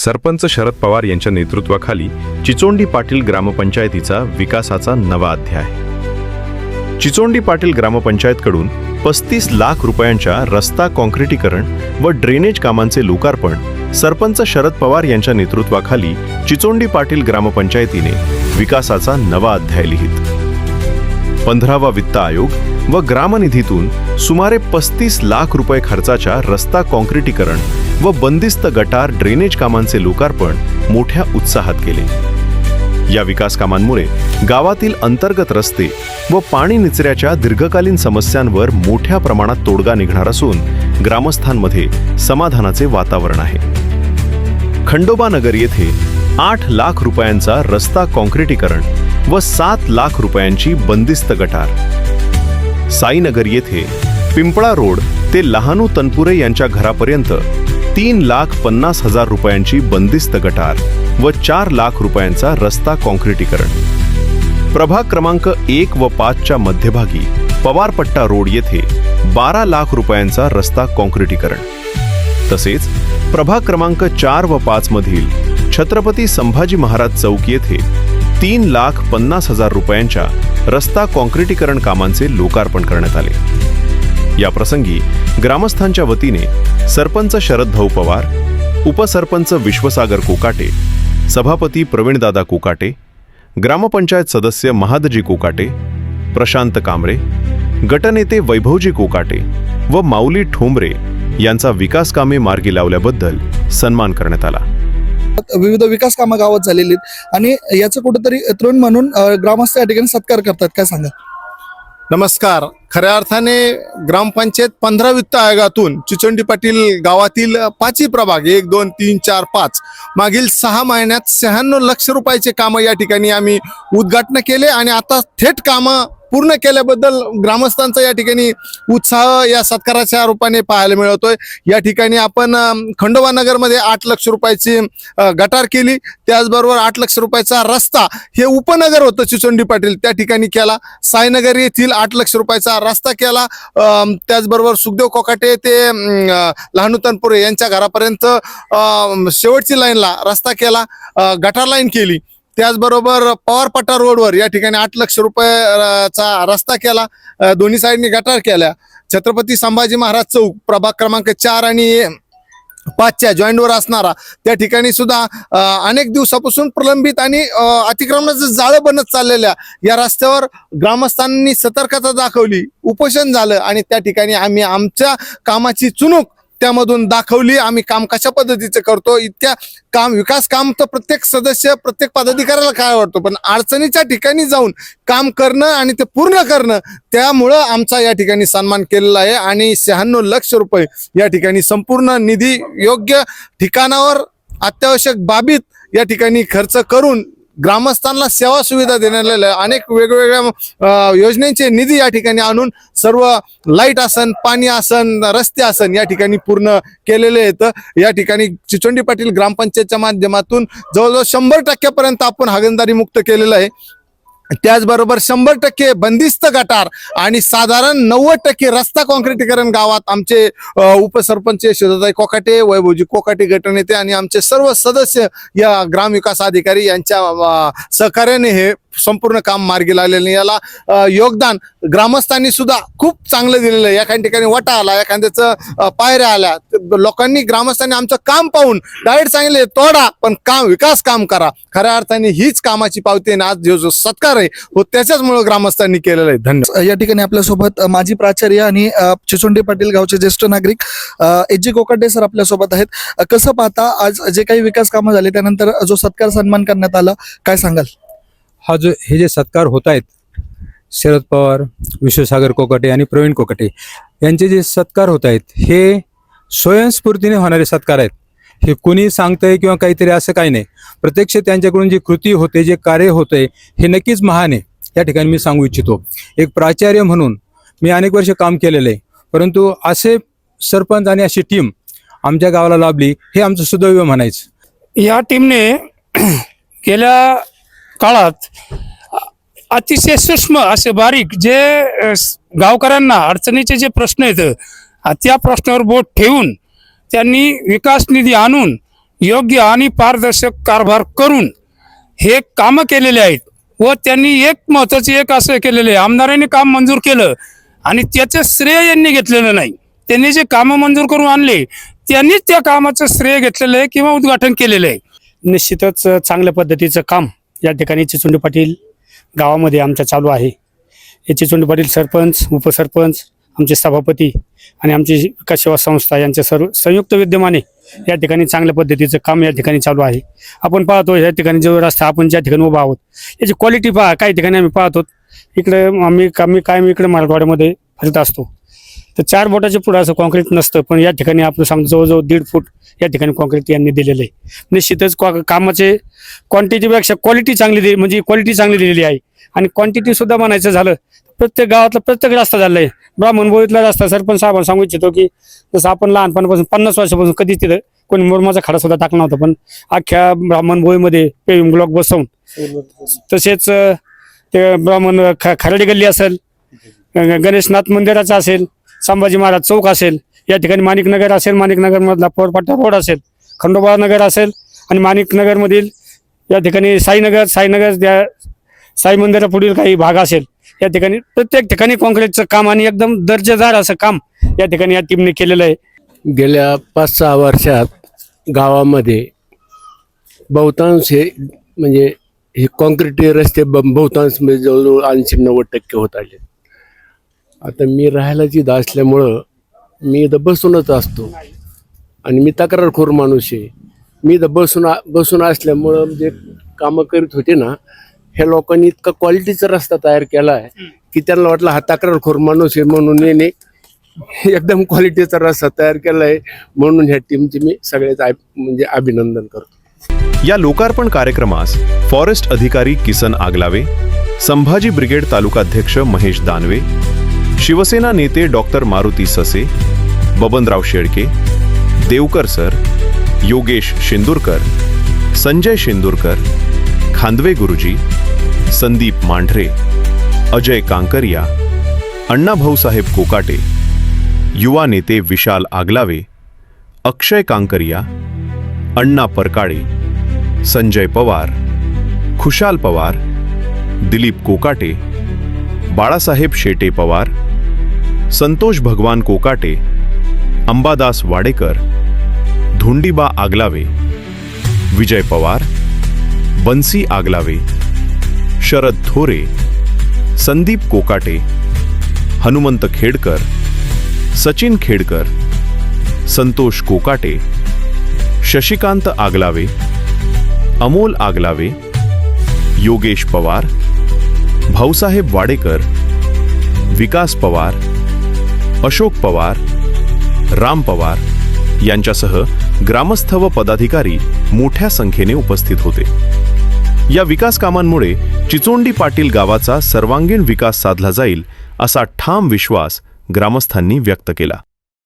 सरपंच शरद पवार यांच्या नेतृत्वाखाली चिचोंडी पाटील ग्रामपंचायतीचा विकासाचा नवा अध्याय. चिचोंडी पाटील ग्रामपंचायतकडून पस्तीस लाख रुपयांच्या रस्ता कॉन्क्रिटीकरण व ड्रेनेज कामांचे लोकार्पण सरपंच शरद पवार यांच्या नेतृत्वाखाली चिचोंडी पाटील ग्रामपंचायतीने विकासाचा नवा अध्याय लिहित. पंधरावा वित्त आयोग व ग्रामनिधीतून सुमारे पस्तीस लाख रुपये खर्चाच्या रस्ता कॉन्क्रिटीकरण व बंदिस्त गटार ड्रेनेज कामांचे लोकार्पण मोठ्या उत्साहात केले. या विकास कामांमुळे गावातील अंतर्गत रस्ते व पाणी निचऱ्याच्या दीर्घकालीन समस्यांवर मोठ्या प्रमाणात तोडगा निघणार असून ग्रामस्थांमध्ये समाधानाचे वातावरण आहे. खंडोबा नगर येथे आठ लाख रुपयांचा रस्ता कॉन्क्रिटीकरण व सात लाख रुपयांची बंदिस्त गटार. साईनगर येथे पिंपळा रोड ते लहानू तनपुरे यांच्या घरापर्यंत तीन लाख पन्नास हजार रुपयांची बंदिस्त गटार व चार लाख रुपयांचा रस्ता कॉन्क्रिटीकरण प्रभाग क्रमांक एक व पाचच्या मध्यभागी पवारपट्टा रोड येथे बारा लाख रुपयांचा रस्ता कॉन्क्रिटीकरण तसेच प्रभाग क्रमांक चार व पाच मधील छत्रपती संभाजी महाराज चौक येथे तीन लाख पन्नास हजार रुपयांच्या रस्ता कॉन्क्रिटीकरण कामांचे लोकार्पण करण्यात आले. या प्रसंगी ग्रामस्थांच्या वतीने सरपंच शरद भाऊ पवार उपसरपंच विश्वसागर कोकाटे सभापती प्रवीणदादा कोकाटे ग्रामपंचायत सदस्य महादजी कोकाटे प्रशांत कांबळे गटनेते वैभवजी कोकाटे व माऊली ठोंबरे यांचा विकास कामे मार्गी लावल्याबद्दल सन्मान करण्यात आला. विविध विकास कामं गावात झालेली आहेत आणि याचं कुठेतरी तरुण म्हणून ग्रामस्थ या ठिकाणी सत्कार करतात. काय सांगा नमस्कार. खऱ्या अर्थाने ग्रामपंचायत पंधरा वित्त आयोगातून चिचोंडी पाटील गावातील पाचही प्रभाग एक दोन तीन चार पाच मागील सहा महिन्यात शहाण्णव लक्ष रुपयाचे कामं या ठिकाणी आम्ही उद्घाटन केले आणि आता थेट कामं पूर्ण केल्याबद्दल ग्रामस्थांचा या ठिकाणी उत्साह या सत्काराच्या रूपाने पाहायला मिळतोय. या ठिकाणी आपण खंडोबा नगरमध्ये आठ लक्ष रुपयाची गटार केली. त्याचबरोबर आठ लक्ष रुपयाचा रस्ता हे उपनगर होतं चिचोंडी पाटील त्या ठिकाणी केला. सायनगर येथील आठ लक्ष रुपयाचा रस्ता केला. त्याचबरोबर सुखदेव कोकाटे ते लहानुतनपुरे यांच्या घरापर्यंत शेवटची लाईनला रस्ता केला. गटार लाईन केली. त्याचबरोबर पवारपट्टा रोडवर या ठिकाणी आठ लक्ष रुपयाचा रस्ता केला. दोन्ही साईडनी गटार केल्या. छत्रपती संभाजी महाराज चौक प्रभाग क्रमांक चार आणि पाचच्या जॉईंटवर असणारा. त्या ठिकाणी सुद्धा अनेक दिवसापासून प्रलंबित आणि अतिक्रमणाचं जाळं बनत चाललेल्या या रस्त्यावर ग्रामस्थांनी सतर्कता दाखवली. उपोषण झालं आणि त्या ठिकाणी आम्ही आमच्या कामाची चुनूक त्यामधून दाखवली आम्ही काम कशा पद्धतीचं करतो इतक्या काम विकास काम तर प्रत्येक सदस्य प्रत्येक पदाधिकाऱ्याला काय वाटतो पण अडचणीच्या ठिकाणी जाऊन काम करणं आणि ते पूर्ण करणं त्यामुळं आमचा या ठिकाणी सन्मान केलेला आहे. आणि शहाण्णव लक्ष रुपये या ठिकाणी संपूर्ण निधी योग्य ठिकाणावर अत्यावश्यक बाबीत या ठिकाणी खर्च करून ग्रामस्थांना सेवा सुविधा देण्यात अनेक वेगवेगळ्या योजनेचे निधी या ठिकाणी आणून सर्व लाइट आसन पाणी आसन रस्ते आसन या ठिकाणी पूर्ण केलेले आहेत. या ठिकाणी चिचोंडी पाटील ग्रामपंचायतच्या माध्यमातून जवळजवळ शंभर टक्क्यापर्यंत आपण हागणदारी मुक्त केलेलं आहे. त्याचबरोबर शंभर टक्के बंदिस्त गटार आणि साधारण नव्वद टक्के रस्ता कॉन्क्रिटीकरण गावात आमचे उपसरपंच शोधताई कोकाटे वैभवजी कोकाटे गटनेते आणि आमचे सर्व सदस्य या ग्रामविकास अधिकारी यांच्या सहकार्याने हे संपूर्ण काम मार्गी लागलेले याला योगदान ग्रामस्थांनी सुद्धा खूप चांगलं दिलेलं आहे. एखाद्या ठिकाणी वटा आला एखाद्याचं पायऱ्या आल्या लोकांनी ग्रामस्थांनी आमचं काम पाहून डायरेक्ट सांगितले तोडा पण काम विकास काम करा. खऱ्या अर्थाने हीच कामाची पावती आणि आज जो जो सत्कार आहे हो त्याच्याचमुळे ग्रामस्थांनी केलेला आहे. धन्यवाद. या ठिकाणी आपल्यासोबत माजी प्राचार्य आणि अ, चिचोंडी पाटील गावचे ज्येष्ठ नागरिक एच जी कोकाटे सर आपल्यासोबत आहेत. कसं पाहता आज जे काही विकास कामं झाले त्यानंतर जो सत्कार सन्मान करण्यात आला काय सांगाल? हा जो हे जे सत्कार होत आहेत शरद पवार विश्वसागर कोकाटे आणि प्रवीण कोकाटे यांचे जे सत्कार होत आहेत हे स्वयंस्फूर्तीने होणारे सत्कार आहेत. हे कुणी सांगतंय किंवा काहीतरी असं काही नाही. प्रत्यक्ष त्यांच्याकडून जी कृती होते जे कार्य होते हे नक्कीच महान आहे. या ठिकाणी मी सांगू इच्छितो. एक प्राचार्य म्हणून मी अनेक वर्ष काम केलेलं आहे. परंतु असे सरपंच आणि अशी टीम आमच्या गावाला लाभली हे आमचं सुदैव म्हणायचं. या टीमने गेल्या काळात अतिशय सूक्ष्म असे बारीक जे गावकऱ्यांना अडचणीचे जे प्रश्न आहेत त्या प्रश्नावर बोट ठेवून त्यांनी विकास निधी आणून योग्य आणि पारदर्शक कारभार करून हे कामं केलेले आहेत व त्यांनी एक महत्त्वाचे एक असं केलेलं आहे. आमदारांनी काम मंजूर केलं आणि त्याचं श्रेय यांनी घेतलेलं नाही. त्यांनी जे कामं मंजूर करून आणले त्यांनीच त्या कामाचं श्रेय घेतलेलं आहे किंवा उद्घाटन केलेलं आहे. निश्चितच चांगल्या पद्धतीचं काम या ठिकाणी चिचुंडी पाटील गावामध्ये आमच्या चालू आहे. हे चिचुंडी पाटील सरपंच उपसरपंच आमचे सभापती आणि आमची विकास सेवा संस्था यांच्या सर्व संयुक्त विद्यमाने या ठिकाणी चांगल्या पद्धतीचं काम या ठिकाणी चालू आहे. आपण पाहतो या ठिकाणी जो रस्ता आपण ज्या ठिकाणी उभा आहोत याची क्वालिटी पहा काही ठिकाणी आम्ही पाहतो. इकडे आम्ही आम्ही कायम इकडे मराठवाड्यामध्ये फिरत असतो. तर चार बोटाच्या पुढं असं कॉन्क्रीट नसतं पण या ठिकाणी आपण सांगतो जवळजवळ दीड फूट या ठिकाणी कॉन्क्रीट यांनी दिलेलं आहे. निश्चितच क्वा- कामाचे क्वांटिटीपेक्षा क्वालिटी चांगली दिली म्हणजे क्वालिटी चांगली दिलेली आहे. आणि क्वांटिटी सुद्धा म्हणायचं झालं प्रत्येक गावातला प्रत्येक रस्ता झाला आहे ब्राह्मण ब्राह्मणभोईतला रस्ता सरपंच साहेबांना सांगू इच्छितो की जसं आपण लहानपणापासून पन्नास वर्षापासून कधीच तिथं कोणी मुरमाचा खडा सुद्धा टाकला होता पण अख्ख्या ब्राह्मण ब्राह्मणभोईमध्ये पेविंग ब्लॉक बसवून तसेच ते ब्राह्मण ख खराडी गल्ली असेल गणेशनाथ मंदिराचं असेल संभाजी महाराज चौक असेल या ठिकाणी माणिकनगर असेल माणिकनगरमधला पोरपाटा रोड असेल खंडोबा नगर असेल आणि माणिकनगरमधील या ठिकाणी साईनगर साईनगर त्या साई मंदिरापुढील काही भाग असेल या ठिकाणी प्रत्येक ठिकाणी काँक्रीटचं काम आणि एकदम दर्जेदार असं काम या ठिकाणी या टीमने केलेलं आहे. गेल्या पाच सहा वर्षात गावामध्ये बहुतांश हे म्हणजे हे कॉन्क्रीट रस्ते ब- बहुतांश म्हणजे जवळजवळ ऐंशी नव्वद टक्के होत आले. आता मी राहायला जिथं असल्यामुळं मी इथं बसूनच असतो. आणि मी तक्रारखोर माणूस आहे. मी इथं बसून बसून असल्यामुळं जे कामं करीत होते ना ह्या लोकांनी इतका क्वालिटीचा रस्ता तयार केला आहे की त्यांना वाटलं हा तक्रारखोर माणूस आहे म्हणून याने एकदम क्वालिटीचा रस्ता तयार केला आहे म्हणून ह्या टीमचे मी सगळ्याच म्हणजे अभिनंदन करतो. या लोकार्पण कार्यक्रमास फॉरेस्ट अधिकारी किसन आगलावे संभाजी ब्रिगेड तालुकाध्यक्ष महेश दानवे शिवसेना नेते डॉक्टर मारुती ससे बबनराव शेळके देवकर सर योगेश शिंदूरकर संजय शिंदूरकर खांदवे गुरुजी संदीप मांढरे अजय कांकरिया अण्णाभाऊसाहेब कोकाटे युवा नेते विशाल आगलावे अक्षय कांकरिया अण्णा परकाळे संजय पवार खुशाल पवार दिलीप कोकाटे बाळासाहेब शेटे पवार संतोष भगवान कोकाटे अंबादास वाडेकर धुंडीबा आगलावे विजय पवार बन्सी आगलावे शरद थोरे संदीप कोकाटे हनुमंत खेडकर सचिन खेडकर संतोष कोकाटे शशिकांत आगलावे अमोल आगलावे योगेश पवार भाऊसाहेब वाडेकर विकास पवार अशोक पवार राम पवार यांच्यासह ग्रामस्थ व पदाधिकारी मोठ्या संख्येने उपस्थित होते. या विकास कामांमुळे चिचोंडी पाटील गावाचा सर्वांगीण विकास साधला जाईल असा ठाम विश्वास ग्रामस्थांनी व्यक्त केला.